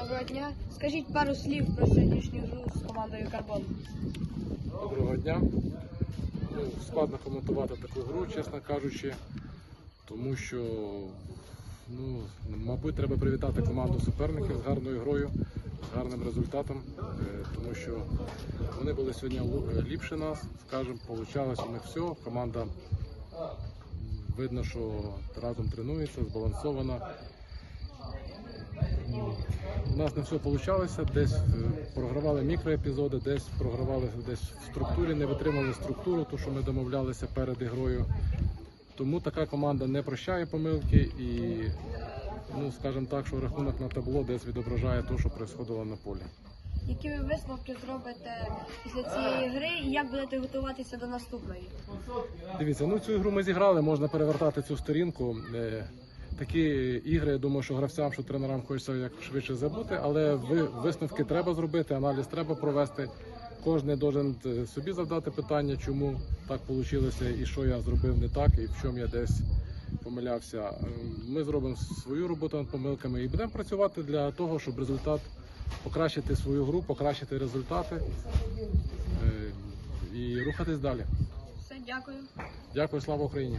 Доброго дня. Скажіть пару слів про сьогоднішню гру з командою Карбон. Доброго дня. Ну, складно коментувати таку гру, чесно кажучи, тому що, ну, мабуть, треба привітати команду суперників з гарною грою, з гарним результатом, е, тому що вони були сьогодні ліпше нас, скажімо, получалось у них все. Команда видно, що разом тренується, збалансована. Нас не все вийшло, десь е, програвали мікроепізоди, десь програвали десь в структурі, не витримали структуру, ту, що ми домовлялися перед ігрою. Тому така команда не прощає помилки і, ну скажімо так, що рахунок на табло десь відображає те, що відбувалося на полі. Які ви висновки зробите після цієї гри і як будете готуватися до наступної? Дивіться, ну цю ігру ми зіграли, можна перевертати цю сторінку. Такі ігри, я думаю, що гравцям, що тренерам хочеться як швидше забути, але ви- висновки треба зробити, аналіз треба провести. Кожен должен е, собі завдати питання, чому так вийшло і що я зробив не так, і в чому я десь помилявся. Е, Ми зробимо свою роботу над помилками і будемо працювати для того, щоб результат покращити свою гру, покращити результати е, і рухатись далі. Все, дякую. Дякую, слава Україні!